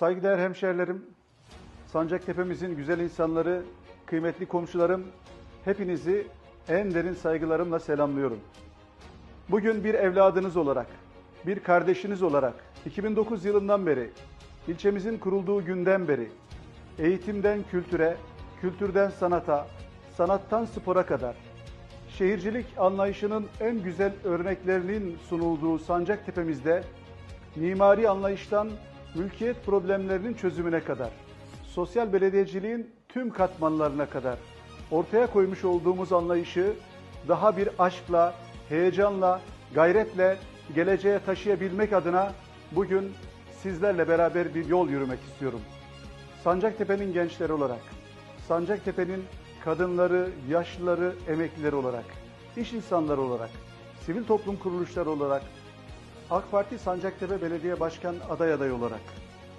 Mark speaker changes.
Speaker 1: Saygıdeğer hemşerilerim, Sancaktepe'mizin güzel insanları, kıymetli komşularım, hepinizi en derin saygılarımla selamlıyorum. Bugün bir evladınız olarak, bir kardeşiniz olarak 2009 yılından beri, ilçemizin kurulduğu günden beri eğitimden kültüre, kültürden sanata, sanattan spora kadar şehircilik anlayışının en güzel örneklerinin sunulduğu Sancaktepe'mizde mimari anlayıştan mülkiyet problemlerinin çözümüne kadar, sosyal belediyeciliğin tüm katmanlarına kadar ortaya koymuş olduğumuz anlayışı daha bir aşkla, heyecanla, gayretle geleceğe taşıyabilmek adına bugün sizlerle beraber bir yol yürümek istiyorum. Sancaktepe'nin gençleri olarak, Sancaktepe'nin kadınları, yaşlıları, emeklileri olarak, iş insanları olarak, sivil toplum kuruluşları olarak, AK Parti Sancaktepe Belediye Başkan aday adayı olarak